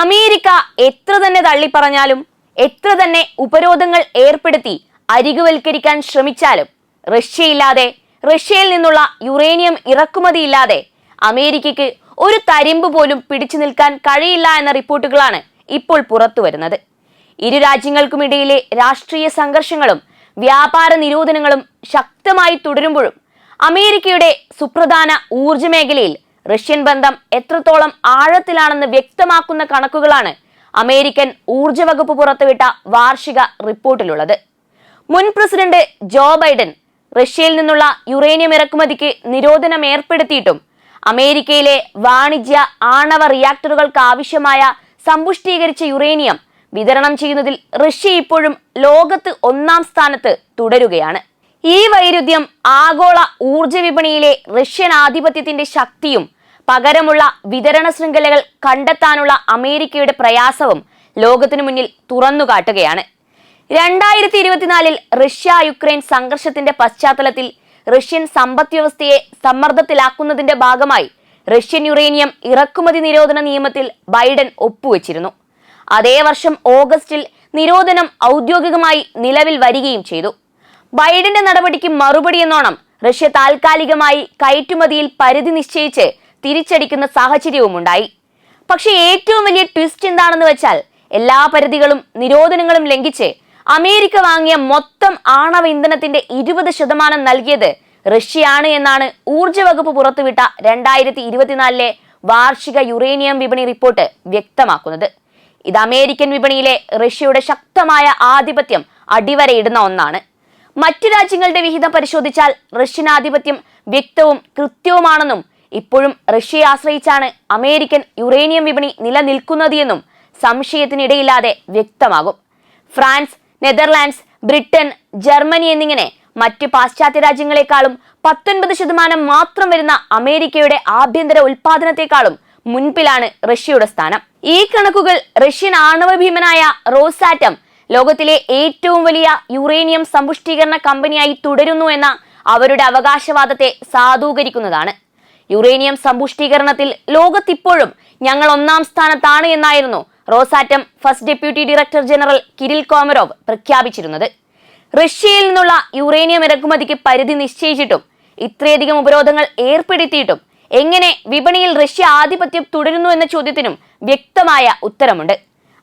America എത്ര തന്നെ തള്ളിപ്പറഞ്ഞാലും എത്ര തന്നെ ഉപരോധങ്ങൾ ഏർപ്പെടുത്തി അരികുവൽക്കരിക്കാൻ ശ്രമിച്ചാലും റഷ്യയില്ലാതെ റഷ്യയിൽ നിന്നുള്ള യുറേനിയം ഇറക്കുമതിയില്ലാതെ അമേരിക്കയ്ക്ക് ഒരു തരിമ്പ് പോലും പിടിച്ചു നിൽക്കാൻ കഴിയില്ല എന്ന റിപ്പോർട്ടുകളാണ് ഇപ്പോൾ പുറത്തു വരുന്നത്. ഇരു രാജ്യങ്ങൾക്കുമിടയിലെ രാഷ്ട്രീയ സംഘർഷങ്ങളും വ്യാപാര നിരോധനങ്ങളും ശക്തമായി തുടരുമ്പോഴും അമേരിക്കയുടെ സുപ്രധാന ഊർജ മേഖലയിൽ റഷ്യൻ ബന്ധം എത്രത്തോളം ആഴത്തിലാണെന്ന് വ്യക്തമാക്കുന്ന കണക്കുകളാണ് അമേരിക്കൻ ഊർജ വകുപ്പ് പുറത്തുവിട്ട വാർഷിക റിപ്പോർട്ടിലുള്ളത്. മുൻ പ്രസിഡന്റ് ജോ ബൈഡൻ റഷ്യയിൽ നിന്നുള്ള യുറേനിയം ഇറക്കുമതിക്ക് നിരോധനം ഏർപ്പെടുത്തിയിട്ടും അമേരിക്കയിലെ വാണിജ്യ ആണവ റിയാക്ടറുകൾക്ക് ആവശ്യമായ സമ്പുഷ്ടീകരിച്ച യുറേനിയം വിതരണം ചെയ്യുന്നതിൽ റഷ്യ ഇപ്പോഴും ലോകത്ത് ഒന്നാം സ്ഥാനത്ത് തുടരുകയാണ്. ഈ വൈരുദ്ധ്യം ആഗോള ഊർജ വിപണിയിലെ റഷ്യൻ ആധിപത്യത്തിന്റെ ശക്തിയും പകരമുള്ള വിതരണ ശൃംഖലകൾ കണ്ടെത്താനുള്ള അമേരിക്കയുടെ പ്രയാസവും ലോകത്തിനു മുന്നിൽ തുറന്നുകാട്ടുകയാണ് രണ്ടായിരത്തി ഇരുപത്തിനാലിൽ റഷ്യ യുക്രൈൻ സംഘർഷത്തിന്റെ പശ്ചാത്തലത്തിൽ റഷ്യൻ സമ്പദ് വ്യവസ്ഥയെ സമ്മർദ്ദത്തിലാക്കുന്നതിന്റെ ഭാഗമായി റഷ്യൻ യുറേനിയം ഇറക്കുമതി നിരോധന നിയമത്തിൽ ബൈഡൻ ഒപ്പുവെച്ചിരുന്നു. അതേ വർഷം ഓഗസ്റ്റിൽ നിരോധനം ഔദ്യോഗികമായി നിലവിൽ വരികയും ചെയ്തു. ബൈഡന്റെ നടപടിക്ക് മറുപടി എന്നോണം റഷ്യ താൽക്കാലികമായി കയറ്റുമതിയിൽ പരിധി നിശ്ചയിച്ച് തിരിച്ചടിക്കുന്ന സാഹചര്യവുമുണ്ടായി. പക്ഷേ ഏറ്റവും വലിയ ട്വിസ്റ്റ് എന്താണെന്ന് വെച്ചാൽ എല്ലാ പരിധികളും നിരോധനങ്ങളും ലംഘിച്ച് അമേരിക്ക വാങ്ങിയ മൊത്തം ആണവ ഇന്ധനത്തിന്റെ ഇരുപത് ശതമാനം നൽകിയത് റഷ്യയാണ് എന്നാണ് ഊർജ വകുപ്പ് പുറത്തുവിട്ട രണ്ടായിരത്തി ഇരുപത്തിനാലിലെ വാർഷിക യുറേനിയം വിപണി റിപ്പോർട്ട് വ്യക്തമാക്കുന്നത്. ഇത് അമേരിക്കൻ വിപണിയിലെ റഷ്യയുടെ ശക്തമായ ആധിപത്യം അടിവരയിടുന്ന ഒന്നാണ്. മറ്റു രാജ്യങ്ങളുടെ വിഹിതം പരിശോധിച്ചാൽ റഷ്യൻ ആധിപത്യം വ്യക്തവും കൃത്യവുമാണെന്നും ഇപ്പോഴും റഷ്യയെ ആശ്രയിച്ചാണ് അമേരിക്കൻ യുറേനിയം വിപണി നിലനിൽക്കുന്നത് എന്നും സംശയത്തിനിടയില്ലാതെ വ്യക്തമാകും. ഫ്രാൻസ് നെതർലാൻഡ്സ് ബ്രിട്ടൻ ജർമ്മനി എന്നിങ്ങനെ മറ്റ് പാശ്ചാത്യ രാജ്യങ്ങളെക്കാളും പത്തൊൻപത് ശതമാനം മാത്രം വരുന്ന അമേരിക്കയുടെ ആഭ്യന്തര ഉൽപാദനത്തെക്കാളും മുൻപിലാണ് റഷ്യയുടെ സ്ഥാനം. ഈ കണക്കുകൾ റഷ്യൻ ആണവ ഭീമനായ റോസാറ്റം ലോകത്തിലെ ഏറ്റവും വലിയ യുറേനിയം സമ്പുഷ്ടീകരണ കമ്പനിയായി തുടരുന്നു എന്ന അവരുടെ അവകാശവാദത്തെ സാധൂകരിക്കുന്നതാണ്. യുറേനിയം സമ്പുഷ്ടീകരണത്തിൽ ലോകത്തിപ്പോഴും ഞങ്ങൾ ഒന്നാം സ്ഥാനത്താണ് എന്നായിരുന്നു Rosatom first deputy director general Kirill Komarov പ്രഖ്യാപിച്ചിരുന്നത്. റഷ്യയിൽ നിന്നുള്ള യുറേനിയം ഇറക്കുമതിക്ക് പരിധി നിശ്ചയിച്ചിട്ടും ഇത്രയധികം ഉപരോധങ്ങൾ ഏർപ്പെടുത്തിയിട്ടും എങ്ങനെ വിപണിയിൽ റഷ്യ ആധിപത്യം തുടരുന്നു എന്ന ചോദ്യത്തിനും വ്യക്തമായ ഉത്തരമുണ്ട്.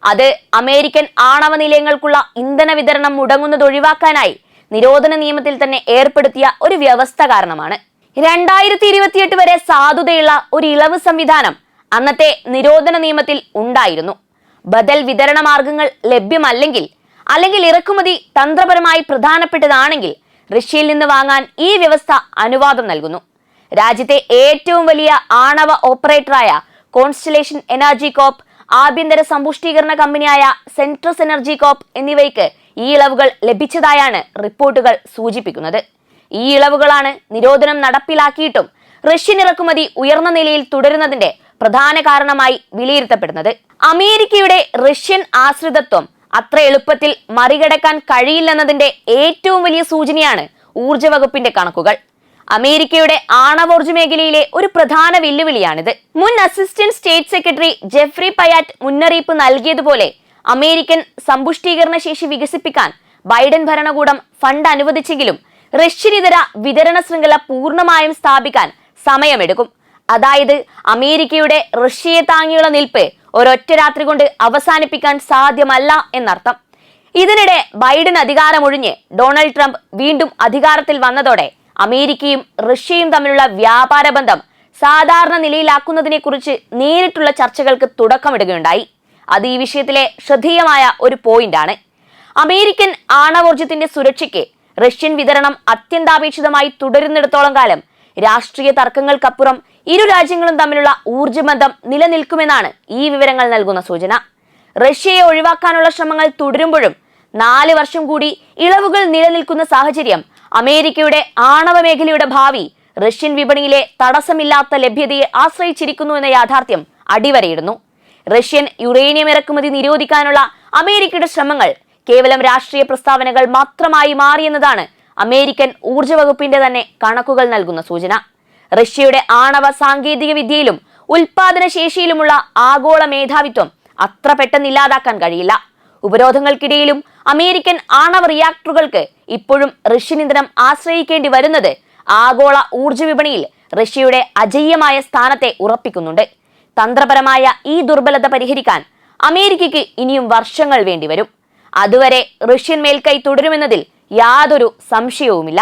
അത് അമേരിക്കൻ ആണവ നിലയങ്ങൾക്കുള്ള ഇന്ധന വിതരണം മുടങ്ങുന്നത് ഒഴിവാക്കാനായി നിരോധന നിയമത്തിൽ തന്നെ ഏർപ്പെടുത്തിയ ഒരു വ്യവസ്ഥ കാരണമാണ്. രണ്ടായിരത്തി ഇരുപത്തിയെട്ട് വരെ സാധുതയുള്ള ഒരു ഇളവ് സംവിധാനം അന്നത്തെ നിരോധന നിയമത്തിൽ ഉണ്ടായിരുന്നു. ബദൽ വിതരണ മാർഗങ്ങൾ ലഭ്യമല്ലെങ്കിൽ അല്ലെങ്കിൽ ഇറക്കുമതി തന്ത്രപരമായി പ്രധാനപ്പെട്ടതാണെങ്കിൽ റഷ്യയിൽ നിന്ന് വാങ്ങാൻ ഈ വ്യവസ്ഥ അനുവാദം നൽകുന്നു. രാജ്യത്തെ ഏറ്റവും വലിയ ആണവ ഓപ്പറേറ്ററായ കോൺസ്റ്റലേഷൻ എനർജി കോപ്പ് ആഭ്യന്തര സമ്പുഷ്ടീകരണ കമ്പനിയായ സെൻട്രസ് എനർജി കോപ്പ് എന്നിവയ്ക്ക് ഈ ഇളവുകൾ ലഭിച്ചതായാണ് റിപ്പോർട്ടുകൾ സൂചിപ്പിക്കുന്നത്. ഈ ഇളവുകളാണ് നിരോധനം നടപ്പിലാക്കിയിട്ടും റഷ്യൻ ഇറക്കുമതി ഉയർന്ന നിലയിൽ തുടരുന്നതിന്റെ പ്രധാന കാരണമായി വിലയിരുത്തപ്പെടുന്നത്. അമേരിക്കയുടെ റഷ്യൻ ആശ്രിതത്വം അത്ര എളുപ്പത്തിൽ മറികടക്കാൻ കഴിയില്ലെന്നതിന്റെ ഏറ്റവും വലിയ സൂചനയാണ് ഊർജ വകുപ്പിന്റെ കണക്കുകൾ. അമേരിക്കയുടെ ആണവോർജ മേഖലയിലെ ഒരു പ്രധാന വെല്ലുവിളിയാണിത്. മുൻ assistant state secretary Geoffrey Pyatt മുന്നറിയിപ്പ് നൽകിയതുപോലെ അമേരിക്കൻ സമ്പുഷ്ടീകരണ ശേഷി വികസിപ്പിക്കാൻ ബൈഡൻ ഭരണകൂടം ഫണ്ട് അനുവദിച്ചെങ്കിലും റഷ്യനിതര വിതരണ ശൃംഖല പൂർണമായും സ്ഥാപിക്കാൻ സമയമെടുക്കും. അതായത് അമേരിക്കയുടെ റഷ്യയെ താങ്ങിയുള്ള നിൽപ്പ് ഒരൊറ്റ രാത്രി കൊണ്ട് അവസാനിപ്പിക്കാൻ സാധ്യമല്ല എന്നർത്ഥം. ഇതിനിടെ ബൈഡൻ അധികാരമൊഴിഞ്ഞ് ഡൊണാൾഡ് ട്രംപ് വീണ്ടും അധികാരത്തിൽ വന്നതോടെ അമേരിക്കയും റഷ്യയും തമ്മിലുള്ള വ്യാപാര ബന്ധം സാധാരണ നിലയിലാക്കുന്നതിനെ കുറിച്ച് നേരിട്ടുള്ള ചർച്ചകൾക്ക് തുടക്കമിടുകയുണ്ടായി. അത് ഈ വിഷയത്തിലെ ശ്രദ്ധേയമായ ഒരു പോയിന്റാണ്. അമേരിക്കൻ ആണവോർജത്തിന്റെ സുരക്ഷയ്ക്ക് റഷ്യൻ വിതരണം അത്യന്താപേക്ഷിതമായി തുടരുന്നിടത്തോളം കാലം രാഷ്ട്രീയ തർക്കങ്ങൾക്കപ്പുറം ഇരു രാജ്യങ്ങളും തമ്മിലുള്ള ഊർജബന്ധം നിലനിൽക്കുമെന്നാണ് ഈ വിവരങ്ങൾ നൽകുന്ന സൂചന. റഷ്യയെ ഒഴിവാക്കാനുള്ള ശ്രമങ്ങൾ തുടരുമ്പോഴും നാല് വർഷം കൂടി ഇളവുകൾ നിലനിൽക്കുന്ന സാഹചര്യം അമേരിക്കയുടെ ആണവ മേഖലയുടെ ഭാവി റഷ്യൻ വിപണിയിലെ തടസ്സമില്ലാത്ത ലഭ്യതയെ ആശ്രയിച്ചിരിക്കുന്നു എന്ന യാഥാർത്ഥ്യം അടിവരയിടുന്നു. റഷ്യൻ യുറേനിയം ഇറക്കുമതി നിരോധിക്കാനുള്ള അമേരിക്കയുടെ ശ്രമങ്ങൾ കേവലം രാഷ്ട്രീയ പ്രസ്താവനകൾ മാത്രമായി മാറിയെന്നതാണ് അമേരിക്കൻ ഊർജ വകുപ്പിന്റെ തന്നെ കണക്കുകൾ നൽകുന്ന സൂചന. റഷ്യയുടെ ആണവ സാങ്കേതിക വിദ്യയിലും ഉൽപാദന ശേഷിയിലുമുള്ള ആഗോള മേധാവിത്വം അത്ര പെട്ടെന്ന് ഇല്ലാതാക്കാൻ കഴിയില്ല. ഉപരോധങ്ങൾക്കിടയിലും അമേരിക്കൻ ആണവ റിയാക്ടറുകൾക്ക് ഇപ്പോഴും റഷ്യൻ ഇന്ധനം ആശ്രയിക്കേണ്ടി വരുന്നത് ആഗോള ഊർജ വിപണിയിൽ റഷ്യയുടെ അജയ്യമായ സ്ഥാനത്തെ ഉറപ്പിക്കുന്നുണ്ട്. തന്ത്രപരമായ ഈ ദുർബലത പരിഹരിക്കാൻ അമേരിക്കയ്ക്ക് ഇനിയും വർഷങ്ങൾ വേണ്ടിവരും. അതുവരെ റഷ്യൻ മേൽക്കൈ തുടരുമെന്നതിൽ യാതൊരു സംശയവുമില്ല.